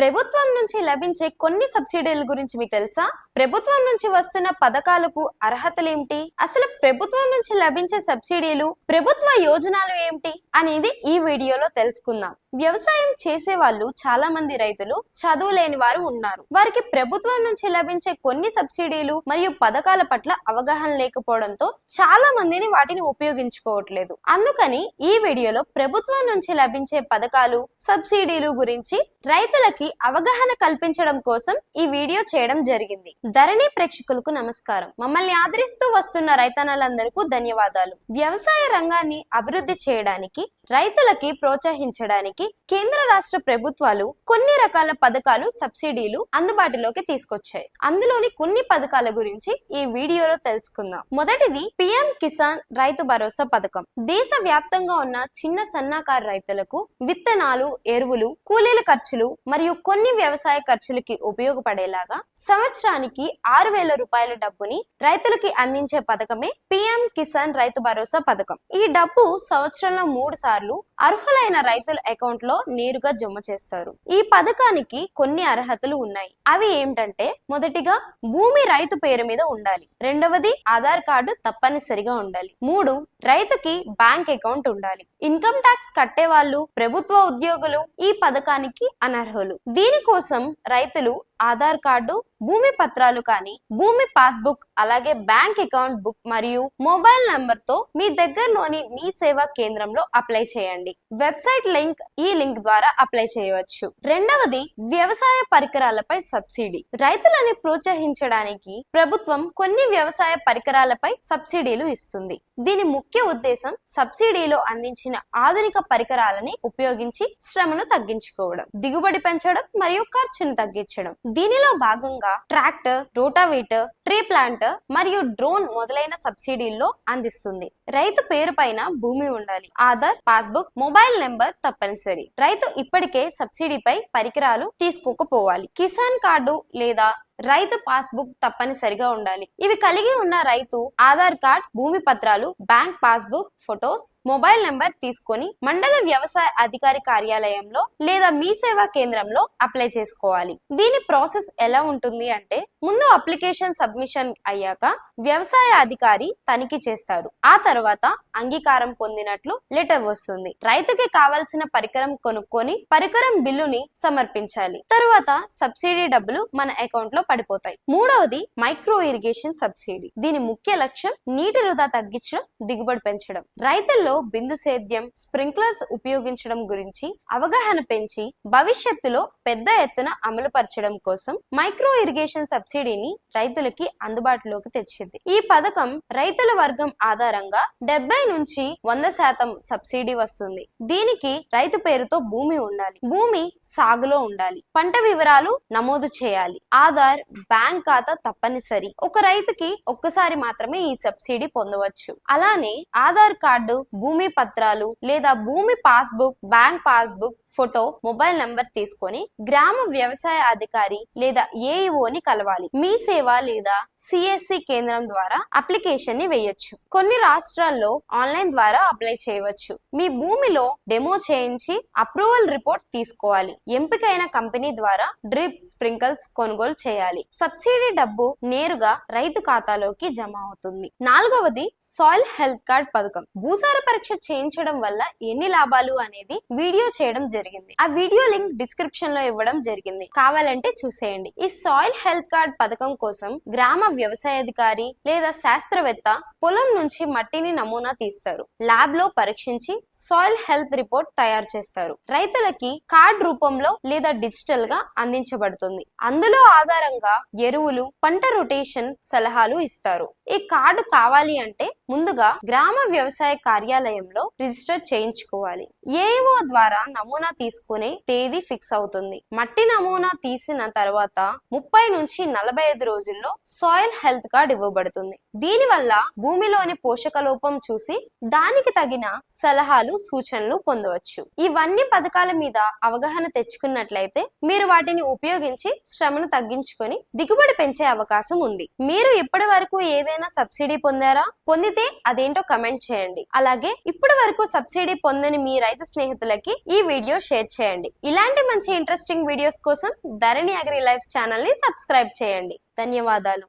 ప్రభుత్వం నుంచి లభించే కొన్ని సబ్సిడీల గురించి మీకు తెలుసా? ప్రభుత్వం నుంచి వస్తున్న పథకాలకు అర్హతలేమిటి? అసలు ప్రభుత్వం నుంచి లభించే సబ్సిడీలు ప్రభుత్వ యోజనాలు ఏమిటి అనేది ఈ వీడియోలో తెలుసుకుందాం. వ్యవసాయం చేసే వాళ్ళు చాలా మంది రైతులు చదువు లేని వారు ఉన్నారు. వారికి ప్రభుత్వం నుంచి లభించే కొన్ని సబ్సిడీలు మరియు పథకాల పట్ల అవగాహన లేకపోవడంతో చాలా మందిని వాటిని ఉపయోగించుకోవట్లేదు. అందుకని ఈ వీడియోలో ప్రభుత్వం నుంచి లభించే పథకాలు సబ్సిడీలు గురించి రైతులకి అవగాహన కల్పించడం కోసం ఈ వీడియో చేయడం జరిగింది. ధరణి ప్రేక్షకులకు నమస్కారం. మమ్మల్ని ఆదరిస్తూ వస్తున్న రైతన్నలందరికీ ధన్యవాదాలు. వ్యవసాయ రంగాన్ని అభివృద్ధి చేయడానికి రైతులకి ప్రోత్సహించడానికి కేంద్ర రాష్ట్ర ప్రభుత్వాలు కొన్ని రకాల పథకాలు సబ్సిడీలు అందుబాటులోకి తీసుకొచ్చాయి. అందులోని కొన్ని పథకాల గురించి ఈ వీడియోలో తెలుసుకుందాం. మొదటిది పిఎం కిసాన్ రైతు భరోసా పథకం. దేశ వ్యాప్తంగా ఉన్న చిన్న సన్నకారు రైతులకు విత్తనాలు ఎరువులు కూలీల ఖర్చులు మరియు కొన్ని వ్యవసాయ ఖర్చులకి ఉపయోగపడేలాగా సంవత్సరానికి ఆరు వేల రూపాయల డబ్బుని రైతులకి అందించే పథకమే పిఎం కిసాన్ రైతు భరోసా పథకం. ఈ డబ్బు సంవత్సరంలో మూడు సార్లు అర్హులైన రైతుల అకౌంట్లో నేరుగా జమ చేస్తారు. ఈ పథకానికి కొన్ని అర్హతలు ఉన్నాయి. అవి ఏమిటంటే మొదటిగా భూమి రైతు పేరు మీద ఉండాలి. రెండవది ఆధార్ కార్డు తప్పనిసరిగా ఉండాలి. మూడు రైతుకి బ్యాంక్ అకౌంట్ ఉండాలి. ఇన్కమ్ ట్యాక్స్ కట్టే వాళ్ళు ప్రభుత్వ ఉద్యోగులు ఈ పథకానికి అనర్హులు. దీనికోసం రైతులు ఆధార్ కార్డు భూమి పత్రాలు కానీ భూమి పాస్బుక్ అలాగే బ్యాంక్ అకౌంట్ బుక్ మరియు మొబైల్ నంబర్తో మీ దగ్గరలోని మీ సేవా కేంద్రంలో అప్లై చేయండి. వెబ్సైట్ లింక్ ఈ లింక్ ద్వారా అప్లై చేయవచ్చు. రెండవది వ్యవసాయ పరికరాలపై సబ్సిడీ. రైతులని ప్రోత్సహించడానికి ప్రభుత్వం కొన్ని వ్యవసాయ పరికరాలపై సబ్సిడీలు ఇస్తుంది. దీని ముఖ్య ఉద్దేశం సబ్సిడీలో అందించిన ఆధునిక పరికరాలని ఉపయోగించి శ్రమను తగ్గించుకోవడం దిగుబడి పెంచడం మరియు ఖర్చును తగ్గించడం. దీనిలో భాగంగా ట్రాక్టర్ రోటావేటర్ ట్రీ ప్లాంట్ మరియు డ్రోన్ మొదలైన సబ్సిడీల్లో అందిస్తుంది. రైతు పేరు పైన భూమి ఉండాలి. ఆధార్ పాస్బుక్ మొబైల్ నెంబర్ తప్పనిసరి. రైతు ఇప్పటికే సబ్సిడీపై పరికరాలు తీసుకోకపోవాలి. కిసాన్ కార్డు లేదా రైతు పాస్బుక్ తప్పనిసరిగా ఉండాలి. ఇవి కలిగి ఉన్న రైతు ఆధార్ కార్డ్ భూమి పత్రాలు bank passbook photos mobile number తీసుకొని మండల వ్యవసాయ అధికారి కార్యాలయంలో లేదా మీ సేవా కేంద్రంలో అప్లై చేసుకోవాలి. దీని ప్రాసెస్ ఎలా ఉంటుంది అంటే ముందు అప్లికేషన్ సబ్మిషన్ అయ్యాక వ్యవసాయ అధికారి తనిఖీ చేస్తారు. ఆ తర్వాత అంగీకారం పొందినట్లు లెటర్ వస్తుంది. రైతుకి కావాల్సిన పరికరం కొనుక్కొని పరికరం బిల్లుని సమర్పించాలి. తరువాత సబ్సిడీ డబ్బులు మన అకౌంట్లో పడిపోతాయి. మూడవది మైక్రో ఇరిగేషన్ సబ్సిడీ. దీని ముఖ్య లక్ష్యం నీటి వృధా తగ్గించడం దిగుబడి పెంచడం. రైతుల్లో బిందు సేద్యం స్ప్రింక్లర్స్ ఉపయోగించడం గురించి అవగాహన పెంచి భవిష్యత్తులో పెద్ద ఎత్తున అమలుపరచడం కోసం మైక్రో ఇరిగేషన్ సబ్సిడీ సబ్సిడీని రైతులకి అందుబాటులోకి తెచ్చింది. ఈ పథకం రైతుల వర్గం ఆధారంగా డెబ్బై నుంచి వంద శాతం సబ్సిడీ వస్తుంది. దీనికి రైతు పేరుతో భూమి ఉండాలి. భూమి సాగులో ఉండాలి. పంట వివరాలు నమోదు చేయాలి. ఆధార్ బ్యాంక్ ఖాతా తప్పనిసరి. ఒక రైతుకి ఒక్కసారి మాత్రమే ఈ సబ్సిడీ పొందవచ్చు. అలానే ఆధార్ కార్డు భూమి పత్రాలు లేదా భూమి passbook bank passbook photo mobile number తీసుకొని గ్రామ వ్యవసాయ అధికారి లేదా ఏఈఓని కలవాలి. మీ సేవ లేదా సిఎస్సి కేంద్రం ద్వారా అప్లికేషన్ని వేయొచ్చు. కొన్ని రాష్ట్రాల్లో ఆన్లైన్ ద్వారా అప్లై చేయవచ్చు. మీ భూమిలో డెమో చేయించి అప్రూవల్ రిపోర్ట్ తీసుకోవాలి. ఎంపికైన కంపెనీ ద్వారా డ్రిప్ స్ప్రింకల్స్ కొనుగోలు చేయాలి. సబ్సిడీ డబ్బు నేరుగా రైతు ఖాతాలోకి జమ అవుతుంది. నాలుగవది సాయిల్ హెల్త్ కార్డ్ పథకం. భూసార పరీక్ష చేయించడం వల్ల ఎన్ని లాభాలు అనేది వీడియో చేయడం జరిగింది. ఆ వీడియో లింక్ డిస్క్రిప్షన్లో ఇవ్వడం జరిగింది. కావాలంటే చూసేయండి. ఈ సాయిల్ హెల్త్ కార్డ్ పథకం కోసం గ్రామ వ్యవసాయాధికారి లేదా శాస్త్రవేత్త పొలం నుంచి మట్టిని నమూనా తీస్తారు. ల్యాబ్లో పరీక్షించి సాయిల్ హెల్త్ రిపోర్ట్ తయారు చేస్తారు. రైతులకి కార్డ్ రూపంలో లేదా డిజిటల్గా అందించబడుతుంది. అందులో ఆధారంగా ఎరువులు పంట రొటేషన్ సలహాలు ఇస్తారు. ఈ కార్డు కావాలి అంటే ముందుగా గ్రామ వ్యవసాయ కార్యాలయంలో రిజిస్టర్ చేయించుకోవాలి. ఏఓ ద్వారా నమూనా తీసుకునే తేదీ ఫిక్స్ అవుతుంది. మట్టి నమూనా తీసిన తర్వాత ముప్పై నుంచి నలభై ఐదు రోజుల్లో సాయిల్ హెల్త్ కార్డ్ ఇవ్వబడుతుంది. దీని వల్ల భూమిలోని పోషక లోపం చూసి దానికి తగిన సలహాలు సూచనలు పొందవచ్చు. ఇవన్నీ పథకాల మీద అవగాహన తెచ్చుకున్నట్లయితే మీరు వాటిని ఉపయోగించి శ్రమను తగ్గించుకొని దిగుబడి పెంచే అవకాశం ఉంది. మీరు ఇప్పటి వరకు ఏదైనా సబ్సిడీ పొందారా? పొందితే తెలిస్తే అదేంటో కమెంట్ చేయండి. అలాగే ఇప్పటి వరకు సబ్సిడీ పొందని మీ రైతు స్నేహితులకి ఈ వీడియో షేర్ చేయండి. ఇలాంటి మంచి ఇంట్రెస్టింగ్ వీడియోస్ కోసం ధరణి అగ్రి లైఫ్ ఛానల్ని సబ్స్క్రైబ్ చేయండి. ధన్యవాదాలు.